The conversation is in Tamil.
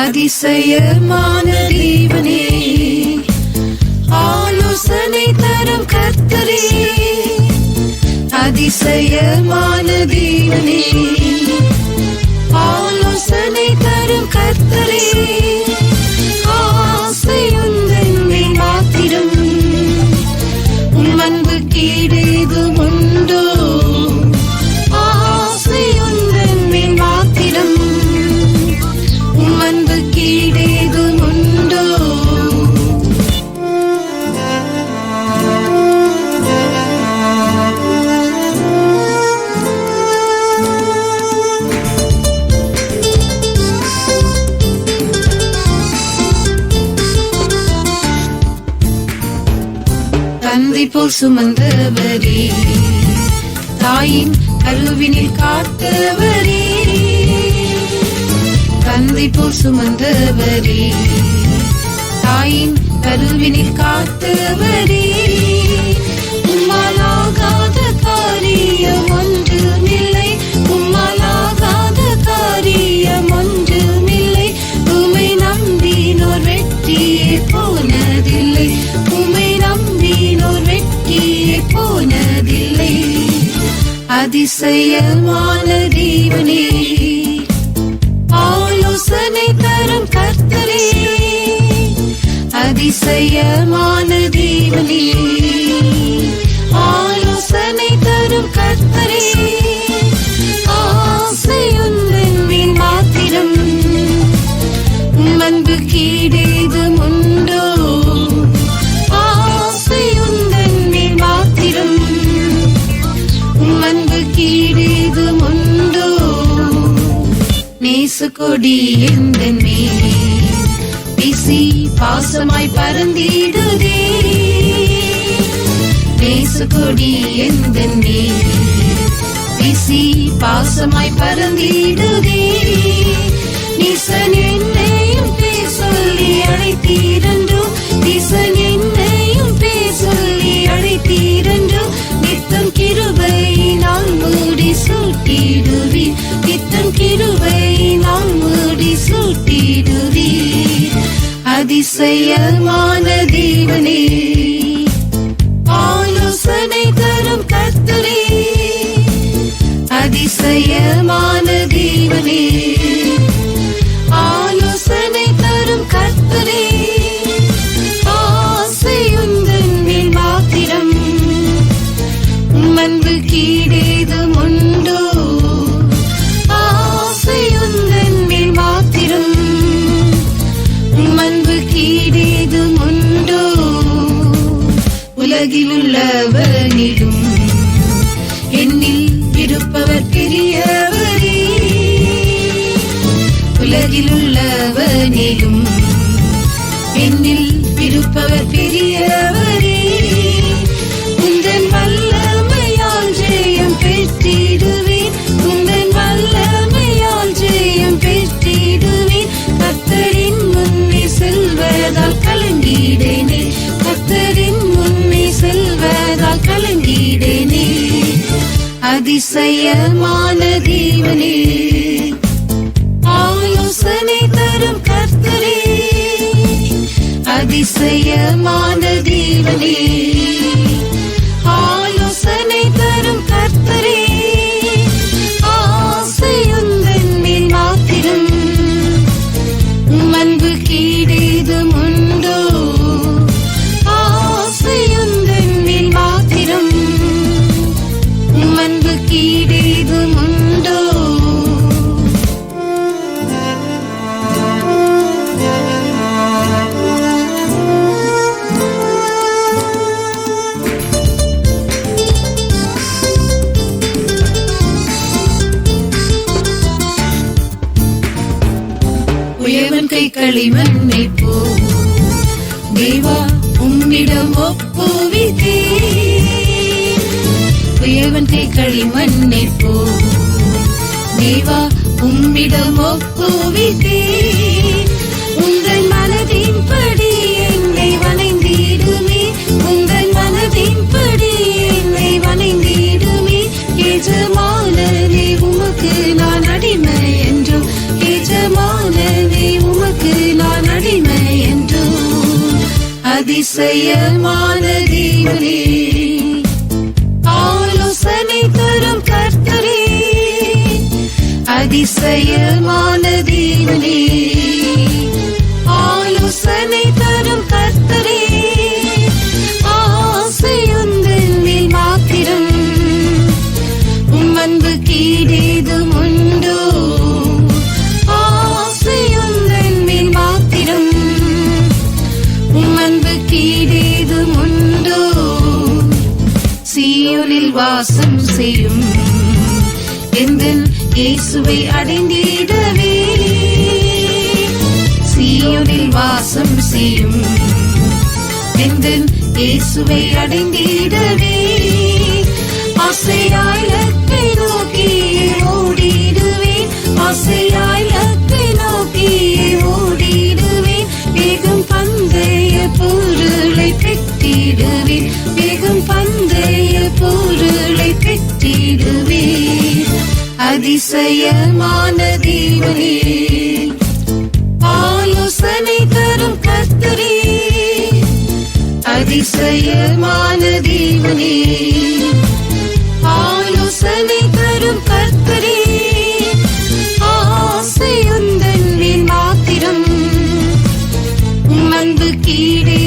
அதிசயமான தேவனே ஆலோசனை தரும் கர்த்தரே அதிசயமான தேவனே. தந்தை போல் சுமந்தவரே. தாயின் கருவினில் காத்தவரே. தந்தை போல் சுமந்தவரே. தாயின் கருவினில் காத்தவரே. அதிசயமான தேவனே. ஆலோசனை தரும் கர்த்தரே. அதிசயமான தேவனே. ஆலோசனை தரும் கர்த்தரே. ஆசையுந்தன் மாத்திரம். அன்பு கொடி எந்தன் மேலே வீசி பாசமாய் பறந்திடுதே நேசு கொடி எந்தன் மேலே வீசி பாசமாய் பறந்திடுதே நீசன் என்னையும் பேர் சொல்லி அழைத்தீரன்றோ. நீசன் என்னையும் பேர் சொல்லி அழைத்தீரன்றோ. நித்தம் கிருபை நான் மூடி சூட்டிடுவேன் சூட்டிடுவீர் அதிசயமான தேவனே ஆலோசனை தரும் கர்த்தரே. அதிசயமான தேவனே ஆலோசனை தரும் கர்த்தரே. ஆசையுந்தன் மாத்திரம் மன்பு அன்பு முன் உலகில் உள்ளவனிலும் என்னில் இருப்பவர் பெரியவரே உலகில் உள்ளவனிலும் என்னில் இருப்பவர் பெரிய அதிசயமான தேவனே ஆலோசனை தரும் கர்த்தரே அதிசயமான தேவனே உயவன் களிமண்ணை போ தேவா உம்மிடம் ஒப்புவித்தே. உயவன் களிமண்ணை போ தேவா உம்மிடம் ஒப்புவித்தேன் உங்கள் அதிசயமான தேவனே. ஆலோசனை தரும் கர்த்தரே அதிசயமான தேவனே. ஆலோசனை தரும் கர்த்தரே ஆசையுந்தன் மாத்திரம். உம் அன்பு கீடேதும் சீயோனில் வாசம் செய்யும் எந்தன் இயேசுவை அடைந்திடவே. சீயோனில் வாசம் செய்யும் எந்தன் இயேசுவை அடைந்திடவே. ஆசையாய் நோக்கி ஓடிடுவேன். ஆசையாய் அதிசயமான தேவனே ஆலோசனை தரும் கத்தரே அதிசயமான தேவனே ஆலோசனை தரும் கத்தரே ஆசையுந்தன் மாத்திரம். அன்பு கீழே